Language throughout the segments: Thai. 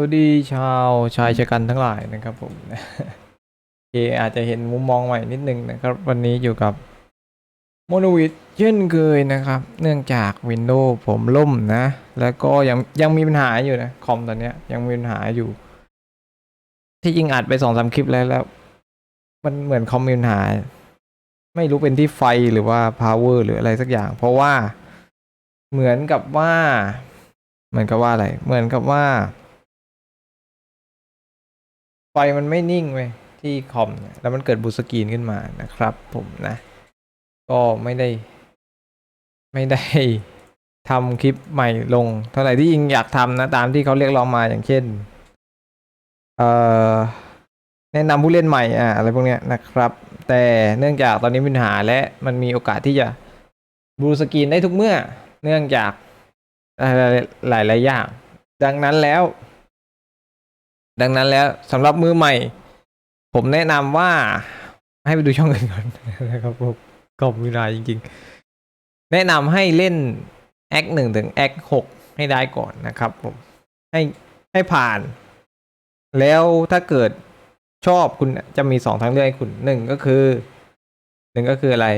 สวัสดีชาวชายชะกันทั้งหลายนะครับผมโอเคอาจจะเห็นมุมมองใหม่นิดนึงนะครับ วันนี้อยู่กับโมโนวิดเช่นเคยนะครับ เนื่องจาก Windows ผมล่มนะ แล้วก็ยังยังมีปัญหาอยู่นะ คอมตอนเนี้ยยังมีปัญหาอยู่ ที่จริงอัดไปสองสามคลิปแล้วแล้ว มันเหมือนคอมมีปัญหา ไม่รู้เป็นที่ไฟหรือว่า power หรืออะไรสักอย่าง เพราะว่าเหมือนกับว่า เหมือนกับว่าอะไร เหมือนกับว่าไฟมันไม่นิ่งเว้ยที่คอมแล้วมันเกิดบูสกรีนขึ้นมานะครับ ผมนะ ก็ไม่ได้ ไม่ได้ทำคลิปใหม่ลง เท่าไหร่ที่ยิงอยากทำนะ ตามที่เขาเรียกร้องมาอย่างเช่น เอ่อแนะนำผู้เล่นใหม่อะอะไรพวกเนี้ยนะครับ แต่เนื่องจากตอนนี้มีปัญหาและมันมีโอกาสที่จะบูสกรีนได้ทุกเมื่อ เนื่องจากหลายหลายอย่าง ดังนั้นแล้ว ดังนั้นแล้วสำหรับมือใหม่ ผมแนะนำว่าให้ไปดูช่องอื่นก่อนนะครับผมกอบเวลาจริง ๆ แนะนำให้เล่นแอคหนึ่งถึงแอคหกให้ได้ก่อนนะครับผมให้ให้ผ่าน แล้วถ้าเกิดชอบคุณจะมีสองทางเลือกให้คุณหนึ่งก็คือหนึ่งก็คืออะไร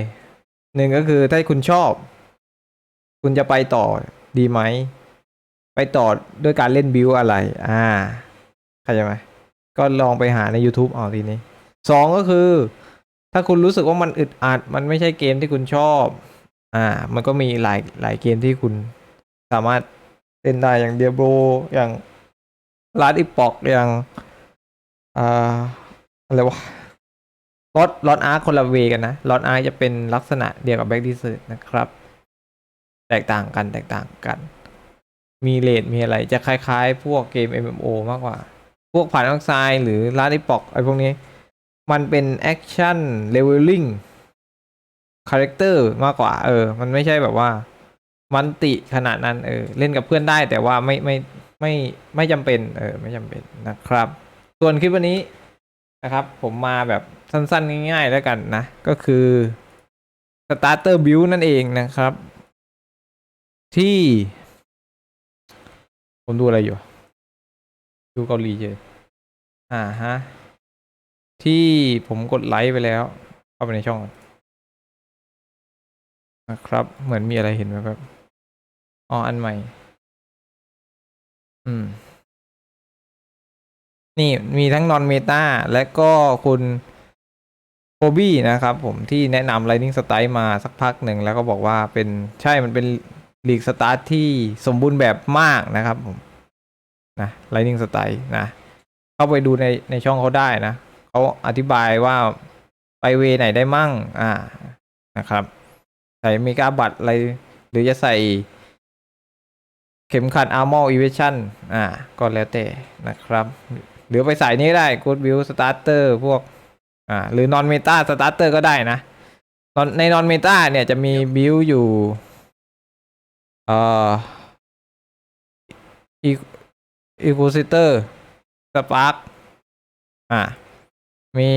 หนึ่งก็คือถ้าคุณชอบ คุณจะไปต่อดีไหม ไปต่อด้วยการเล่นบิวอะไร อ่า เข้าใจไหมก็ลองไปหาใน YouTube เอาทีนี้สองก็คือ ถ้าคุณรู้สึกว่ามันอึดอัด มันไม่ใช่เกมที่คุณชอบ อ่า มันก็มีหลายหลายเกมที่คุณสามารถเล่นได้อย่างเดียโบอย่างลาดอีปอกอย่างอ่าอะไรวะลอตลอตอาร์คนละเวกันนะลอตอาร์จะเป็นลักษณะเดียวกับแบ็กดิสนะครับ แตกต่างกันแตกต่างกัน มีเลดมีอะไรจะคล้ายๆ พวกเกม MMO มากกว่า พวกผ่านออกไซด์หรือลาดิปอกไอพวกนี้ มันเป็นแอคชั่นเลเวลลิ่งคาแรคเตอร์มากกว่า เออ มันไม่ใช่แบบว่า มันติขนาดนั้น เออ เล่นกับเพื่อนได้แต่ว่าไม่ไม่ไม่ไม่จำเป็น เออ ไม่จำเป็นนะครับ ส่วนคลิปวันนี้นะครับ ผมมาแบบสั้นๆ ง่ายๆ แล้วกันนะ ก็คือ Starter Build นั่นเองนะครับ ที่ ผมดูอะไรอยู่ ดูเกาหลีเฉยอ่าฮะ ที่ผมกดไลค์ไปแล้ว เข้าไปในช่องนะครับ เหมือนมีอะไรเห็นไหมแบบอ๋ออันใหม่ อืม นี่มีทั้งนอนเมตาและก็คุณโคบี้นะครับผมที่แนะนำ Lightning Strike มาสักพักหนึ่ง แล้วก็บอกว่าเป็นใช่มันเป็นลีกสตาร์ทที่สมบูรณ์แบบมากนะครับผม นะ Lightning Strike นะ เข้าไปดูในในช่องเขาได้นะเขาอธิบายว่าไปเวไหนได้มั่ง อ่านะครับ ใส่เมกาบัตอะไร หรือจะใส่เข็มขัด Armor Evasion อ่า ก็แล้วแต่นะครับ หรือไปใส่นี้ได้ Good Build Starter พวก อ่า หรือ Non Meta Starter ก็ได้นะใน Non Meta เนี่ยจะมี build อยู่ เอ่อ อีคูซิเตอร์สปาร์กอ่ามี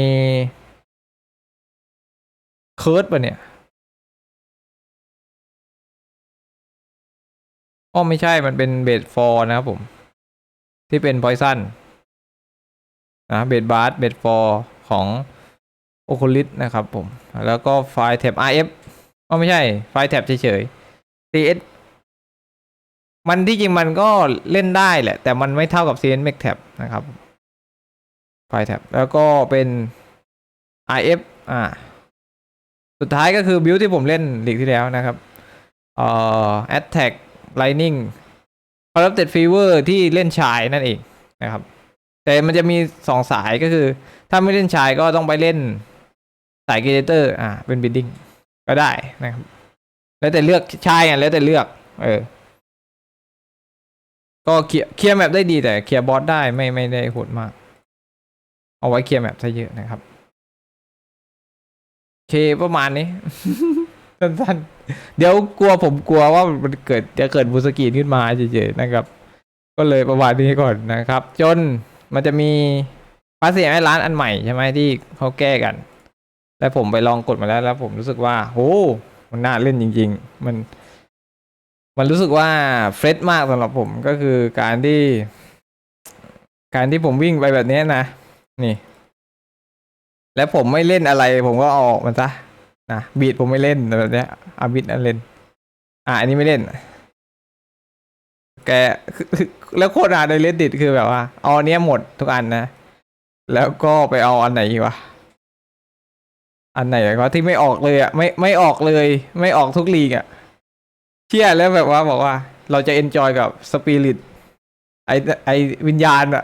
เคิร์ดป่ะเนี่ยอ๋อไม่ใช่มันเป็นเบดฟอร์นะครับผม ที่เป็นพอยซันนะเบดบาร์เบดฟอร์ของโอคุลิสนะครับผม แล้วก็ไฟล์แท็บ RF อ๋อไม่ใช่ ไฟล์แท็บเฉยๆ CS มันที่จริงมันก็เล่นได้แหละ แต่มันไม่เท่ากับ CN Max Tab นะครับไฟแท็บแล้วก็เป็น IF อ่า สุดท้ายก็คือบิลที่ผมเล่นหลีกที่แล้วนะครับเอ่อ Attack Lightning Corrupted Fever ที่เล่นชายนั่นเองนะครับ แต่มันจะมีสองสายก็คือ ถ้าไม่เล่นชายก็ต้องไปเล่นสายเกเตอร์อ่าเป็นบิดดิ้งก็ได้นะครับ แล้วแต่เลือกชายอะแล้วแต่เลือก เออ ก็เคลียร์เคลียร์แมปได้ดีแต่เคลียร์บอสได้ไม่ไม่ได้โหดมาก เอาไว้เคลียร์แมปซะเยอะนะครับโอเคประมาณนี้ สั้นๆ เดี๋ยวกลัวผมกลัวว่ามันเกิดจะเกิดบูสกีขึ้นมาเฉยๆนะครับ ก็เลยประมาณนี้ก่อนนะครับ จนมันจะมีพาสเซีไอ้ร้านอันใหม่ใช่ไหมที่เขาแก้กัน แล้วผมไปลองกดมาแล้วแล้วผมรู้สึกว่าโหมันน่าเล่นจริง ๆ มัน มันรู้สึกว่าเฟรชมากสำหรับผมก็คือการที่ การที่ผมวิ่งไปแบบนี้นะ นี่ แล้วผมไม่เล่นอะไร ผมก็ออกมันซะนะบีดผมไม่เล่นแบบเนี้ยอาบิดอันเล่น อะอันนี้ไม่เล่น แกแล้วโคตรอาในเลดดิตคือแบบว่าเอาเนี้ยหมดทุกอันนะ แล้วก็ไปเอาอันไหนอีกวะอันไหนก็ที่ไม่ออกเลยอะไม่ไม่ออกเลย ไม่ออกทุกลีกอะ เชี่ยแล้วแบบว่าบอกว่า เราจะเอนจอยกับสปิริตไอไอวิญญาณอะ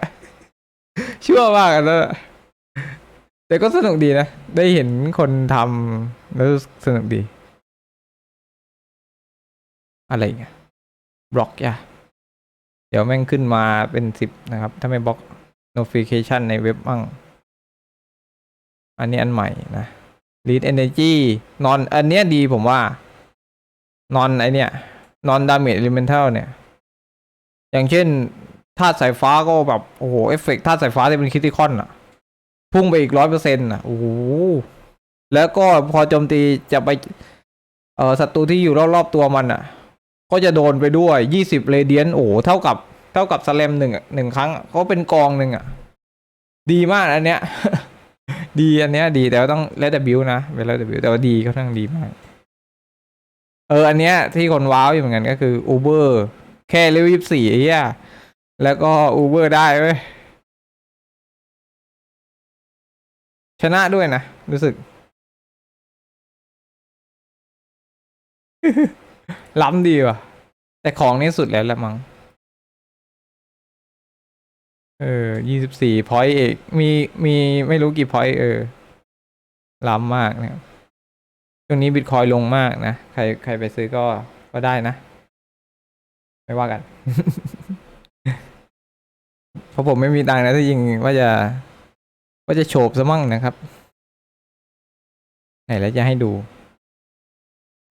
ชั่วมากอันนั้นอะแต่ก็สนุกดีนะ ได้เห็นคนทำแล้วสนุกดี อะไรเงี้ยบล็อกย่ะเดี๋ยวแม่งขึ้นมาเป็นสิบนะครับ ถ้าไม่บล็อก notification ในเว็บบ้างอันนี้อันใหม่นะ lead energy นอนอันเนี้ยดีผมว่า นอนไอเนี้ยนอน damage elemental เนี่ย อย่างเช่นธาตุสายฟ้าก็แบบ โอ้โห เอฟเฟกต์ธาตุสายฟ้าที่เป็นคิติคอนอะพุ่งไปอีกร้อยเปอร์เซ็นต์อะโอ้โห แล้วก็พอโจมตีจะไปเอ่อศัตรูที่อยู่รอบๆตัวมันอะก็จะโดนไปด้วยยี่สิบเรเดียนโอ้โเท่ากับ เท่ากับสแลมหนึ่งหนึ่งครั้งอะก็เป็นกองหนึ่งอะดีมากอันเนี้ย ดีอันเนี้ย ดีแต่ต้องเลดบิวนะเป็นเลดบิวแต่ว่าดีเขาทั้งดีมาก เอออันเนี้ยที่คนว้าวอยู่เหมือนกันก็คือ Uber แค่เลเวลยี่สี่เหี้ยแล้วก็ Uber ได้เว้ยชนะด้วยนะ รู้สึก ล้ำดีว่ะ แต่ของนี่สุดแล้วแหละมั้งเออยี่สิบสี่พอยต์เอกมีมีไม่รู้กี่พอยต์เออ ล้ำมากนะครับ ช่วงนี้บิตคอยลงมากนะ ใครใครไปซื้อก็ก็ได้นะ ไม่ว่ากัน เพราะผมไม่มีตังค์นะที่จริงว่าจะ ว่าจะโฉบซะมั่งนะครับ ไหนแล้วจะให้ดู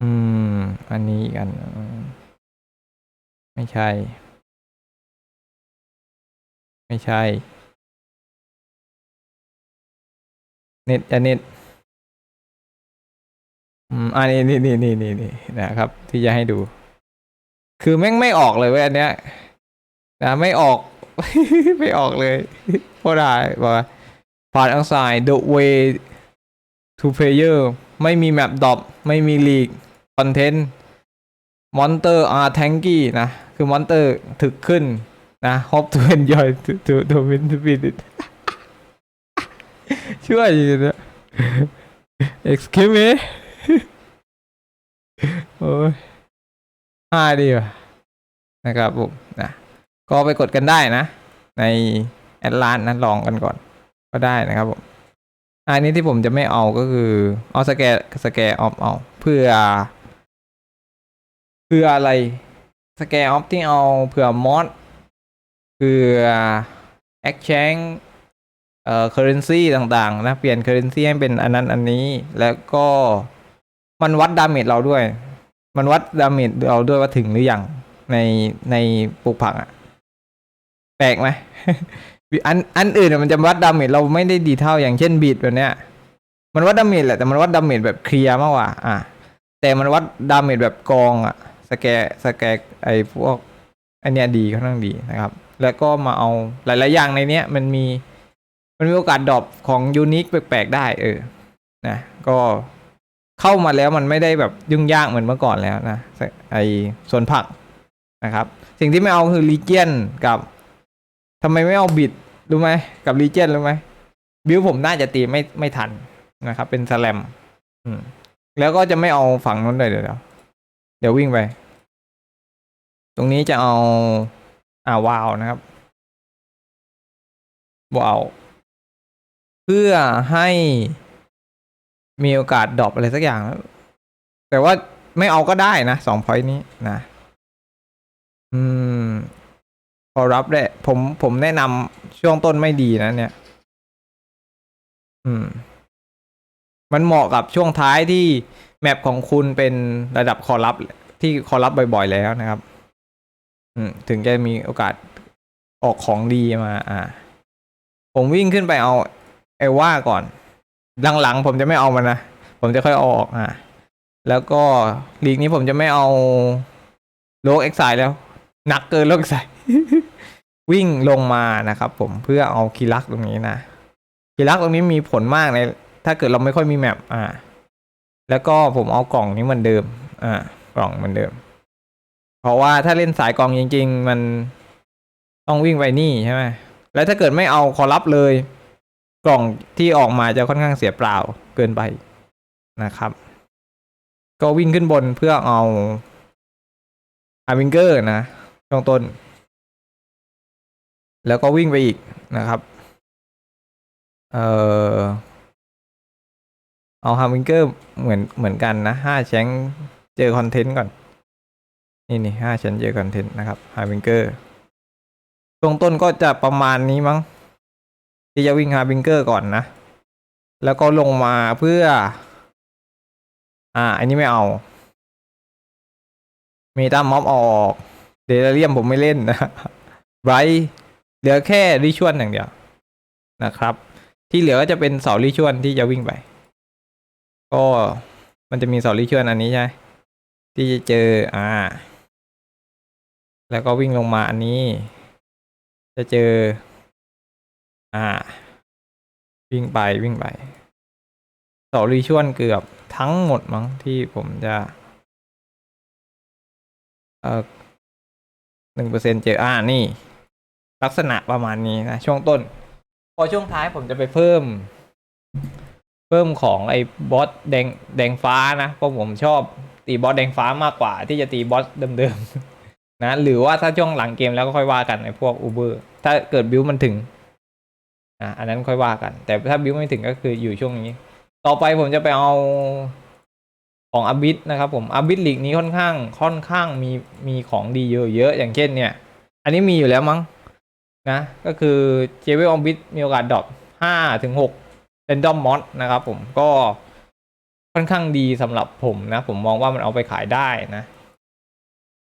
อืม อันนี้อีกอัน ไม่ใช่ ไม่ใช่ เน็ตจะเน็ต อืมอันนี้นี่นี่นี่นี่นี่นะครับ ที่จะให้ดู คือแม่งไม่ออกเลยเว้ยอันเนี้ยนะไม่ออก ไม่ออกเลยเพราะได้บอกว่าผ่านอังสาย the way to player ไม่มีแมปดอปไม่มีลีกคอนเทนต์มอนเตอร์อาร์แทงกี้นะ คือมอนเตอร์ถึกขึ้นนะ hope to enjoy to to to win to win it ช่วยอยู่นะ excuse me โอ้ยห้าดีว่ะนะครับผมนะก็ไปกดกันได้นะ ในแอดลานนั้นลองกันก่อน ก็ได้นะครับผมอันนี้ที่ผมจะไม่เอาก็คือ เอาสแกสแกออฟเอาเพื่อ เพื่ออะไรสแกออฟที่เอาเผื่อมอดเพื่อ exchange เอ่อ currency ต่างๆ นะ เปลี่ยน currency ให้เป็นอันนั้นอันนี้ แล้วก็ มันวัดดาเมจเราด้วย มันวัดดาเมจเราด้วยว่าถึงหรือยังในในปลูกผักอะแปลกไหมอันอันอื่นมันจะวัดดาเมจเราไม่ได้ดีเท่าอย่างเช่นบีดแบบเนี้ย มันวัดดาเมจแหละแต่มันวัดดาเมจแบบเคลียร์มากกว่า อะ แต่มันวัดดาเมจแบบกองอะสแกสแกไอพวกอันเนี้ยดีค่อนข้างดีนะครับ แล้วก็มาเอาหลาย ๆ อย่างในเนี้ย มันมีมันมีโอกาสดรอปของยูนิคแปลก ๆ ได้ เออ นะ ก็ เข้ามาแล้วมันไม่ได้แบบยุ่งยากเหมือนเมื่อก่อนแล้วนะไอส่วนผักนะครับ สิ่งที่ไม่เอาคือลีเจียนกับทำไมไม่เอาบิดรู้ไหมกับลีเจียนรู้ไหมบิวผมน่าจะตีไม่ไม่ทันนะครับ เป็นสแลมอืมแล้วก็จะไม่เอาฝั่งนู้นเลยเดี๋ยวเดี๋ยวเดี๋ยววิ่งไป ตรงนี้จะเอาอ่าวาวนะครับวาวเพื่อให้ มีโอกาสดรอปอะไรสักอย่าง แต่ว่าไม่เอาก็ได้นะสองพอยนี้นะ อืม พอรับได้ผมผมแนะนำช่วงต้นไม่ดีนะเนี่ย อืม มันเหมาะกับช่วงท้ายที่แมปของคุณเป็นระดับคอรับที่คอรับบ่อยๆแล้วนะครับ อืม ถึงจะมีโอกาสออกของดีมา อ่า ผมวิ่งขึ้นไปเอาไอ้ว่าก่อน หลังๆผมจะไม่เอามันนะ ผมจะค่อยออกอ่าแล้วก็ลีกนี้ผมจะไม่เอาโลกเอ็กไซแล้วหนักเกินโลกเอ็กไซวิ่งลงมานะครับผมเพื่อเอาคีรักตรงนี้นะคีรักตรงนี้มีผลมากใน ถ้าเกิดเราไม่ค่อยมีแมปอ่า แล้วก็ผมเอากล่องนี้เหมือนเดิม อ่ากล่องเหมือนเดิม เพราะว่าถ้าเล่นสายกล่องจริง ๆ มันต้องวิ่งไปนี่ใช่ไหมแล้วถ้าเกิดไม่เอาคอรับเลย กล่องที่ออกมาจะค่อนข้างเสียเปล่าเกินไปนะครับ ก็วิ่งขึ้นบนเพื่อเอาอาวิงเกอร์นะช่วงต้น แล้วก็วิ่งไปอีกนะครับเออเอาฮาร์วิงเกอร์เหมือนเหมือนกันนะห้าแชงเจอคอนเทนต์ก่อน นี่นี่ห้าแชงเจอคอนเทนต์นะครับฮาร์วิงเกอร์ช่วงต้นก็จะประมาณนี้มั้ง ที่จะวิ่งฮาร์วิงเกอร์ก่อนนะ แล้วก็ลงมาเพื่อ อ่า อันนี้ไม่เอามีตามม็อบออก เดลเรียมผมไม่เล่นนะไบรท์เหลือแค่ริชวลอย่างเดียวนะครับ ที่เหลือก็จะเป็นเสาริชวลที่จะวิ่งไป ก็มันจะมีเสาริชวลอันนี้ใช่ ที่จะเจอ อ่า แล้วก็วิ่งลงมาอันนี้ จะเจอ อ่า วิ่งไปวิ่งไปเสาริชวลเกือบทั้งหมดมั้งที่ผมจะ เอ่อหนึ่งเปอร์เซ็นเจออ่านี่ ลักษณะประมาณนี้นะ ช่วงต้น พอช่วงท้ายผมจะไปเพิ่ม เพิ่มของไอ้บอสแดงแดงฟ้านะเพราะผมชอบตีบอสแดงฟ้ามากกว่า ที่จะตีบอสเดิมๆนะ หรือว่าถ้าช่วงหลังเกมแล้วก็ค่อยว่ากันไอ้พวกอูเบอร์ถ้าเกิดบิวมันถึง อะอันนั้นค่อยว่ากัน แต่ถ้าบิวไม่ถึงก็คืออยู่ช่วงนี้ ต่อไปผมจะไปเอาของอาบิสนะครับผมอาบิสลีกนี้ค่อนข้างค่อนข้างมีมีของดีเยอะเยอะอย่างเช่นเนี่ย อันนี้มีอยู่แล้วมั้งนะก็คือเจเวลอบิสมีโอกาสดรอปห้าถึงหกเรนดอมมอสนะครับผมก็ค่อนข้างดีสำหรับผมนะ ผมมองว่ามันเอาไปขายได้นะ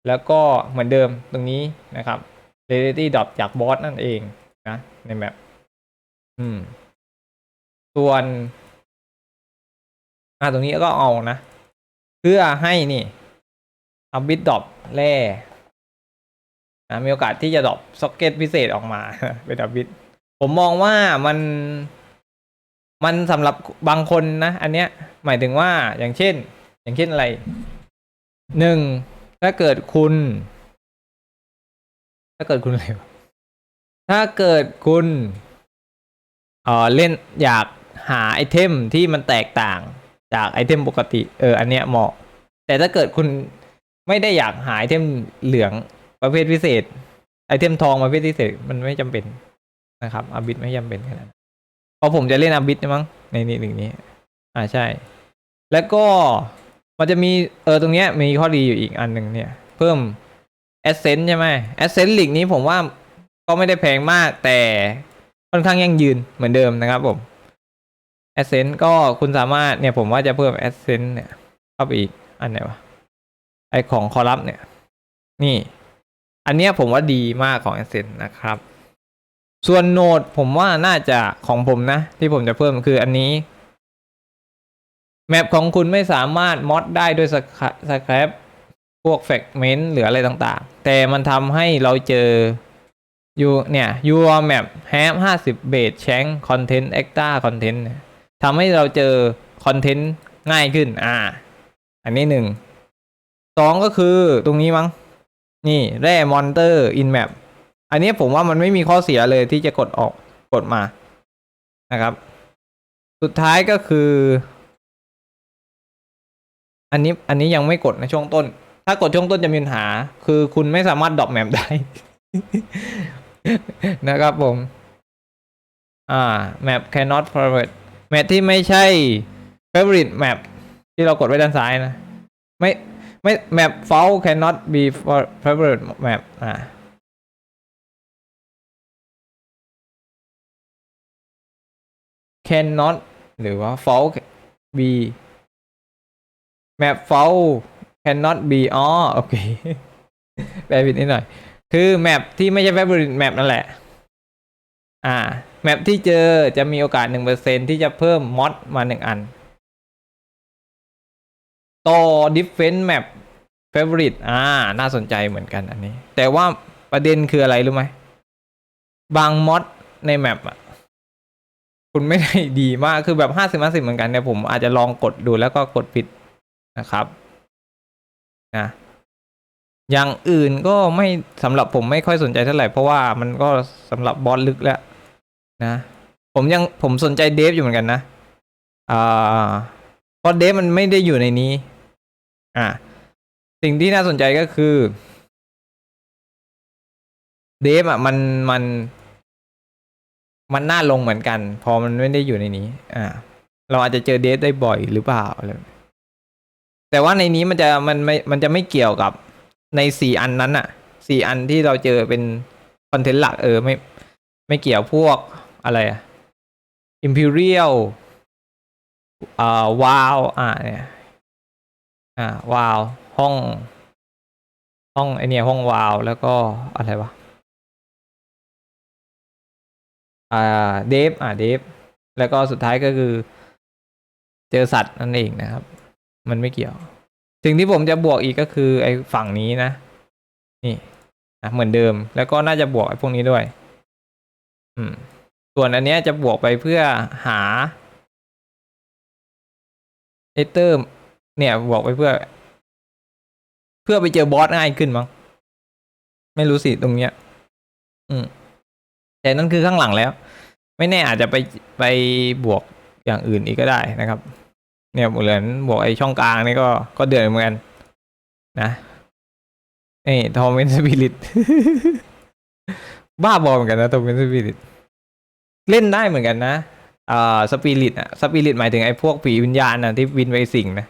แล้วก็เหมือนเดิมตรงนี้นะครับเรเดตี้ดรอปจากบอสนั่นเองนะในแมป อืม ส่วน อ่าตรงนี้ก็เอานะ เพื่อให้นี่เอาบิตดอปแร่นะมีโอกาสที่จะดรอปซ็อกเก็ตพิเศษออกมา เป็นดับบิต ผมมองว่ามัน มันสำหรับบางคนนะ อันเนี้ย หมายถึงว่าอย่างเช่น อย่างเช่นอะไรหนึ่งถ้าเกิดคุณ ถ้าเกิดคุณอะไรถ้าเกิดคุณ เออเล่นอยากหาไอเทมที่มันแตกต่างจากไอเทมปกติ เออ อันเนี้ยเหมาะ แต่ถ้าเกิดคุณไม่ได้อยากหาไอเทมเหลืองประเภทพิเศษ ไอเทมทองประเภทพิเศษมันไม่จำเป็นนะครับอาบิดไม่จำเป็นขนาดนั้นเพราะผมจะเล่นอาบิดมั้งในนี้หนึ่งนี้ อ่าใช่ แล้วก็มันจะมีเออตรงเนี้ยมีข้อดีอยู่อีกอันหนึ่งเนี่ย เพิ่มแอสเซนต์ใช่ไหมแอสเซนต์ลีกนี้ผมว่าก็ไม่ได้แพงมากแต่ ค่อนข้างยั่งยืนเหมือนเดิมนะครับผมแอสเซนต์ก็คุณสามารถเนี่ยผมว่าจะเพิ่มแอสเซนต์เนี่ยเข้าไปอีกอันไหนวะไอของคอลัมน์เนี่ย นี่ อันเนี้ยผมว่าดีมากของแอสเซนต์นะครับ ส่วนโนดผมว่าน่าจะของผมนะ ที่ผมจะเพิ่มคืออันนี้แมปของคุณไม่สามารถมอดได้ด้วยสครับพวกแฟกเมนต์หรืออะไรต่างๆ แต่มันทำให้เราเจอ ยูเนี่ย your map have 50 base change content extra content เนี่ยทำให้เราเจอคอนเทนต์ง่ายขึ้น อ่า อันนี้หนึ่งสองก็คือตรงนี้มั้ง นี่แร่มอนเตอร์อินแมปอันนี้ผมว่ามันไม่มีข้อเสียเลยที่จะกดออกกดมานะครับ สุดท้ายก็คือ อันนี้อันนี้ยังไม่กดในช่วงต้น ถ้ากดช่วงต้นจะมีปัญหา คือคุณไม่สามารถดรอปแมปได้ นะครับผม อ่า map cannot forward แมปที่ไม่ใช่ favorite map ที่เรากดไว้ด้านซ้ายนะ ไม่ไม่ map fault cannot be favorite map อ่า cannot หรือว่า fault b map fault cannot be อ๋อโอเค แปลผิดนิดหน่อย คือแมปที่ไม่ใช่ favorite map นั่นแหละ อ่า แมปที่เจอจะมีโอกาสหนึ่งเปอร์เซ็นที่จะเพิ่มมอดมาหนึ่งอัน ต่อ different map favorite อ่า น่าสนใจเหมือนกันอันนี้ แต่ว่าประเด็นคืออะไรรู้ไหม บางมอดในแมปอะคุณไม่ได้ดีมาก คือแบบห้าสิบห้าสิบเหมือนกันเนี่ยผมอาจจะลองกดดูแล้วก็กดผิดนะครับ นะ อย่างอื่นก็ไม่สำหรับผมไม่ค่อยสนใจเท่าไหร่เพราะว่ามันก็สำหรับบอสลึกแล้วนะ ผมยังผมสนใจเดฟอยู่เหมือนกันนะอ่าเพราะเดฟมันไม่ได้อยู่ในนี้ อ่าสิ่งที่น่าสนใจก็คือเดฟอะมันมัน มันน่าลงเหมือนกัน พอมันไม่ได้อยู่ในนี้ อ่า เราอาจจะเจอเดฟได้บ่อยหรือเปล่าอะไรแบบนี้แต่ว่าในนี้มันจะมันไม่มันจะไม่เกี่ยวกับ ในสี่อันนั้นอะสี่อันที่เราเจอเป็นคอนเทนต์หลักเออไม่ไม่เกี่ยวพวกอะไรอะ Imperial อ่าวาวอ่าเนี่ยอ่าวาวห้อง ห้องไอเนี่ยห้องวาวแล้วก็อะไรวะอ่าเดฟอ่าเดฟแล้วก็สุดท้ายก็คือ เจอสัตว์นั่นเองนะครับ มันไม่เกี่ยว สิ่งที่ผมจะบวกอีกก็คือไอ้ฝั่งนี้นะ นี่นะเหมือนเดิม แล้วก็น่าจะบวกไอ้พวกนี้ด้วย อืม ส่วนอันเนี้ยจะบวกไปเพื่อหาเอเตอร์เนี่ยบวกไปเพื่อ เพื่อไปเจอบอสง่ายขึ้นมั้งไม่รู้สิตรงเนี้ย อืม แต่นั่นคือข้างหลังแล้ว ไม่แน่อาจจะไปไปบวกอย่างอื่นอีกก็ได้นะครับ เนี่ยเหมือนบวกไอช่องกลางนี่ก็ก็เดือดเหมือนกัน นะนี่ทอมเมนสปิริตบ้าบอเหมือนกันนะทอมเมนสปิริตเล่นได้เหมือนกันนะอ่าสปิริตอะสปิริตหมายถึงไอ้พวกผีวิญญาณนะที่วินไปสิงนะ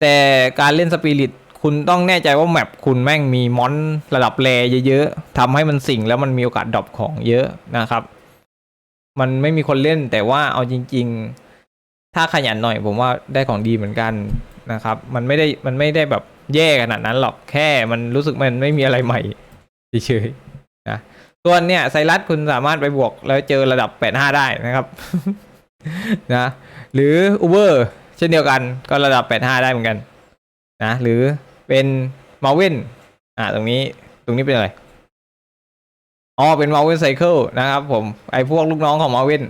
แต่การเล่นสปิริตคุณต้องแน่ใจว่าแมปคุณแม่งมีมอนระดับแรเยอะๆทำให้มันสิงแล้วมันมีโอกาสดรอปของเยอะนะครับ มันไม่มีคนเล่นแต่ว่าเอาจริง ๆ ถ้าขยันหน่อยผมว่าได้ของดีเหมือนกันนะครับ มันไม่ได้มันไม่ได้แบบแย่ขนาดนั้นหรอกแค่มันรู้สึกมันไม่มีอะไรใหม่เฉยๆนะส่วนเนี่ยไซรัสคุณสามารถไปบวกแล้วเจอระดับ 85 ได้นะครับนะหรือ Uber เช่นเดียวกันก็ระดับ 85 ได้เหมือนกันนะหรือเป็นมาเว่นอ่าตรงนี้ตรงนี้เป็นอะไรอ๋อเป็นมาเว่นไซเคิลนะครับผมไอพวกลูกน้องของมาเว่น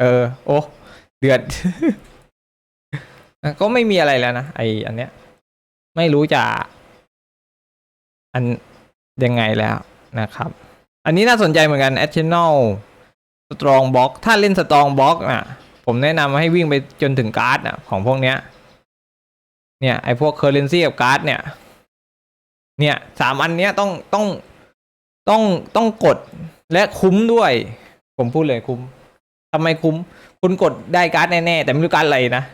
เออโอ้ เดือด ก็ไม่มีอะไรแล้วนะไออันเนี้ย ไม่รู้จะ อันยังไงแล้วนะครับ อันนี้น่าสนใจเหมือนกัน a d d i t i o n a l Strong Box ถ้าเล่น Strong Box อะ ผมแนะนำให้วิ่งไปจนถึงการ์ดอะของพวกเนี้ย เนี่ยไอพวก Currency กับการ์ดเนี่ย เนี่ยสามอันเนี้ยต้องต้องต้องต้องกดและคุ้มด้วย ผมพูดเลยคุ้มทำไมคุ้ม คุณกดได้การ์ดแน่ๆแต่ไม่รู้การ์ดอะไรนะ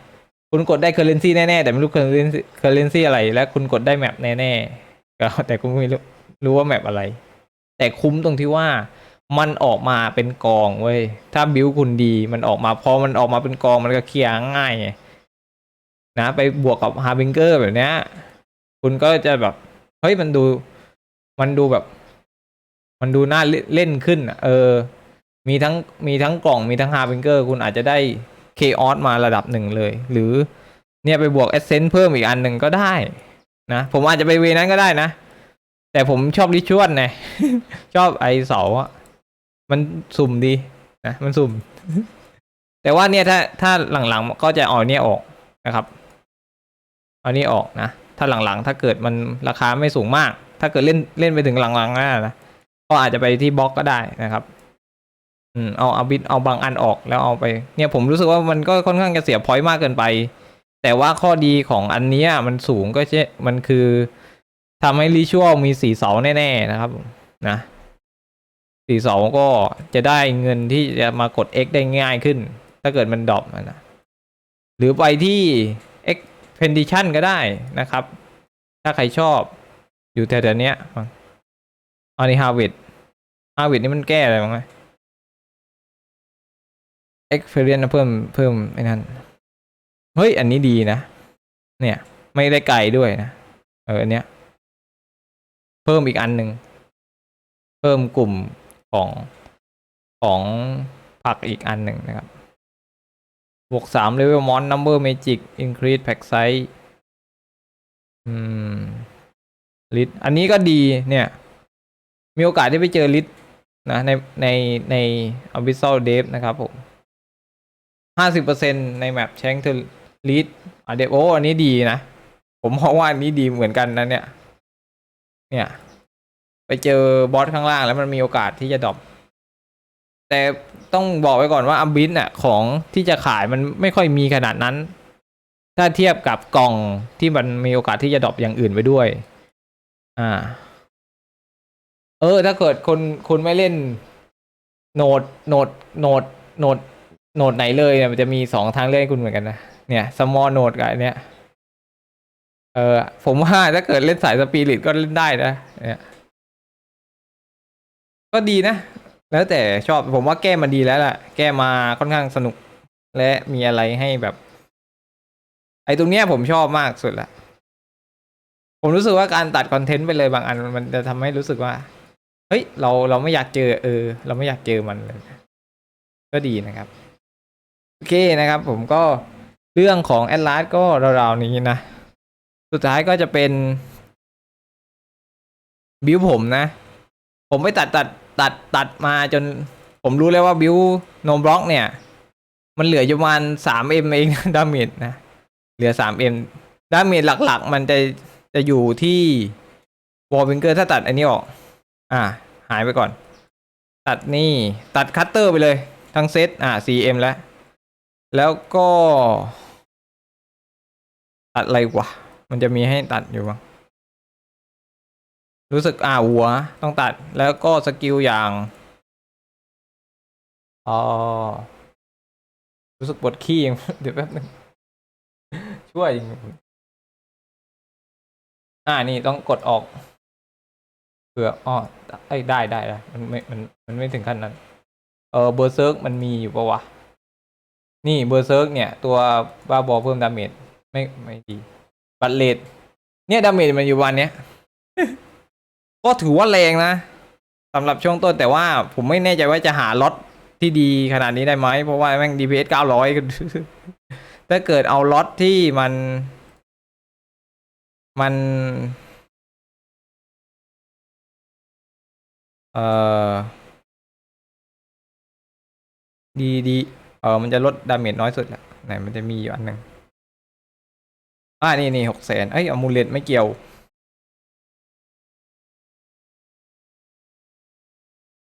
คุณกดได้ Currency แน่ๆแต่ไม่รู้ Currency Currency อะไร และคุณกดได้แมปแน่ๆก็แต่คุณไม่รู้รู้ว่าแมปอะไร แต่คุ้มตรงที่ว่ามันออกมาเป็นกองเว้ยถ้าบิวคุณดีมันออกมาพอมันออกมาเป็นกองมันก็เคลียร์ง่ายไงนะไปบวกกับฮาร์บิงเกอร์แบบเนี้ยคุณก็จะแบบเฮ้ยมันดู มันดูแบบ มันดูน่าเล่นขึ้นอะเออ มีทั้งมีทั้งกล่องมีทั้งฮาร์บิงเกอร์คุณอาจจะได้เคออสมาระดับหนึ่งเลย หรือเนี่ยไปบวกเอเซนต์เพิ่มอีกอันหนึ่งก็ได้นะผมอาจจะไปเวนั้นก็ได้นะ แต่ผมชอบริชวลไงชอบไอเสาอะมันสุ่มดีนะมันสุ่ม แต่ว่าเนี่ยถ้าถ้าหลังๆก็จะเอาเนี่ยออกนะครับเอานี่ออกนะ ถ้าหลังๆ ถ้าเกิดมันราคาไม่สูงมาก ถ้าเกิดเล่นเล่นไปถึงหลังๆนะนะก็อาจจะไปที่บล็อกก็ได้นะครับ อืมเอาเอาบิดเอาบางอันออกแล้วเอาไป เนี่ยผมรู้สึกว่ามันก็ค่อนข้างจะเสียพอยต์มากเกินไป แต่ว่าข้อดีของอันนี้มันสูงก็ใช่มันคือทำให้ริชวลมีสีเสาแน่ๆนะครับนะสี่สองก็จะได้เงินที่จะมากด X ได้ง่ายขึ้น ถ้าเกิดมันดรอปนะหรือไปที่ Expedition ก็ได้นะครับ ถ้าใครชอบอยู่แถวๆเนี้ยอันนี้ Harvest Harvest นี่มันแก้อะไรบ้างไหม Experience เพิ่มเพิ่มไอ้นั่นเฮ้ย อันนี้ดีนะ เนี่ย ไม่ได้ไกลด้วยนะ เอออันเนี้ย เพิ่มอีกอันหนึ่ง เพิ่มกลุ่มของของผักอีกอันหนึ่งนะครับ บวกสามเลเวลมอนนัมเบอร์เมจิกอินครีสแพ็กไซส์อืมลิทอันนี้ก็ดีเนี่ย มีโอกาสที่ไปเจอลิทนะในในใน Abyssal Dev นะครับผม ห้าสิบเปอร์เซ็นในแมปแชงเทอร์ลีดอะเดโออันนี้ดีนะ ผมมองว่าอันนี้ดีเหมือนกันนะเนี่ย เนี่ย ไปเจอบอสข้างล่างแล้วมันมีโอกาสที่จะดรอปแต่ต้องบอกไว้ก่อนว่าอัมบิสอะของที่จะขายมันไม่ค่อยมีขนาดนั้น ถ้าเทียบกับกล่องที่มันมีโอกาสที่จะดรอปอย่างอื่นไปด้วย อ่า เออ ถ้าเกิดคนคุณไม่เล่นโหนดโหนดโหนดโหนด โหนดไหนเลยเนี่ยมันจะมีสองทางเลือกให้คุณเหมือนกันนะ เนี่ยสมอลโหนดกับอันเนี้ยเออผมว่าถ้าเกิดเล่นสายสปีริตก็เล่นได้นะเนี่ยก็ดีนะ แล้วแต่ชอบผมว่าแก้มาดีแล้วล่ะ แก้มาค่อนข้างสนุก และมีอะไรให้แบบ ไอ้ตรงเนี้ยผมชอบมากสุดละผมรู้สึกว่าการตัดคอนเทนต์ไปเลยบางอันมันจะทำให้รู้สึกว่า เฮ้ย เราเราไม่อยากเจอ เออ เราไม่อยากเจอมันเลยก็ดีนะครับ โอเคนะครับผมก็เรื่องของแอดลาสก็ราวๆนี้นะ สุดท้ายก็จะเป็น บิวผมนะ ผมไปตัดตัดตัดตัดมาจน ผมรู้แล้วว่าบิวโนบล็อกเนี่ย มันเหลืออยู่ประมาณสามเอ็มเองดาเมจนะ เหลือสามเอ็มดาเมจหลักๆ มันจะจะอยู่ที่วอลวิงเกอร์ถ้าตัดอันนี้ออก อ่า หายไปก่อน ตัดนี่ ตัดคัตเตอร์ไปเลย ทั้งเซตอ่า 4M แล้ว แล้วก็ตัดอะไรวะ มันจะมีให้ตัดอยู่บ้างรู้สึกอ่าหัวต้องตัดแล้วก็สกิลอย่างอ๋อรู้สึกปวดขี้ยังเดี๋ยวแป๊บนึงช่วยอ่านี่ต้องกดออกเผื่ออ๋อไอ้ยได้ได้ได้มันไม่มันมันไม่ถึงขั้นนั้น เออเบอร์เซิร์กมันมีอยู่ปะวะ นี่เบอร์เซิร์กเนี่ย ตัวบ้าบอเพิ่มดาเมจไม่ไม่ดี บัตเลดเนี่ยดาเมจมันอยู่วันเนี้ย ก็ถือว่าแรงนะสำหรับช่วงต้นแต่ว่าผมไม่แน่ใจว่าจะหาล็อตที่ดีขนาดนี้ได้ไหม เพราะว่าแม่ง DPS 900 ถ้าเกิดเอาล็อตที่มัน มัน เอ่อดีดี เออมันจะลดดาเมจน้อยสุดแหละไหนมันจะมีอยู่อันหนึ่งอ่านี่นี่หกแสนเอ้ยอมูเลตไม่เกี่ยว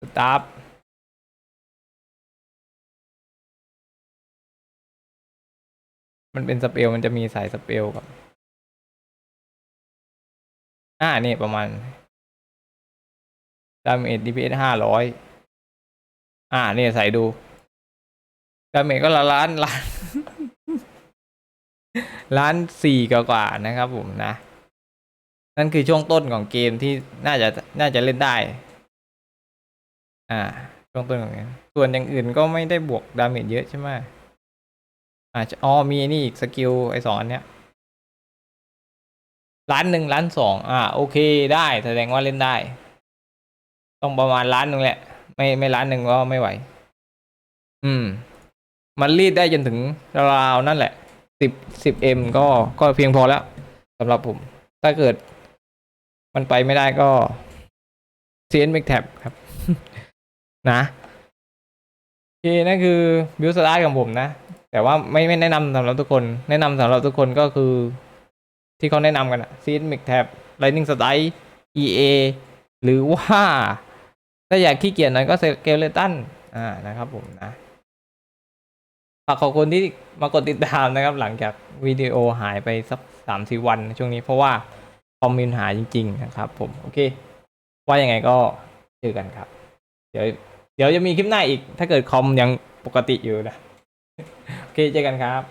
สตาร์มันเป็นสเปลมันจะมีสายสเปลกับอ่านี่ประมาณดาเมจ DPS ห้าร้อยอ่านี่ใส่ดู ดาเมจก็ละล้านล้านล้านสี่กว่าๆนะครับผมนะ นั่นคือช่วงต้นของเกมที่น่าจะน่าจะเล่นได้ อ่า ช่วงต้นของเกมส่วนอย่างอื่นก็ไม่ได้บวกดาเมจเยอะใช่ไหมอ่าอ๋อมีนี่อีกสกิลไอสองอันเนี้ยล้านหนึ่งล้านสองอ่า โอเคได้แสดงว่าเล่นได้ ต้องประมาณล้านหนึ่งแหละ ไม่ไม่ล้านหนึ่งก็ไม่ไหว อืม มันรีดได้จนถึงราวๆนั่นแหละสิบสิบเอ็มก็ก็เพียงพอแล้วสำหรับผม ถ้าเกิด มันไปไม่ได้ก็ CN Make Tab ครับ นะโอเคนั่นคือบิวสตาร์ของผมนะ แต่ว่าไม่ไม่แนะนำสำหรับทุกคน แนะนำสำหรับทุกคนก็คือ ที่เขาแนะนำกันอะ CN Make Tab Lightning Strike EA หรือว่า ถ้าอยากขี้เกียจหน่อยก็เซเกเลตันอ่านะครับผมนะ ฝากขอบคุณที่มากดติดตามนะครับ หลังจากวิดีโอหายไปสักสามสี่วันช่วงนี้เพราะว่าคอมมินหายจริง ๆ นะครับผมโอเค ว่ายังไงก็เจอกันครับ เดี๋ยวเดี๋ยวจะมีคลิปหน้าอีก ถ้าเกิดคอมยังปกติอยู่นะ โอเคเจอกันครับ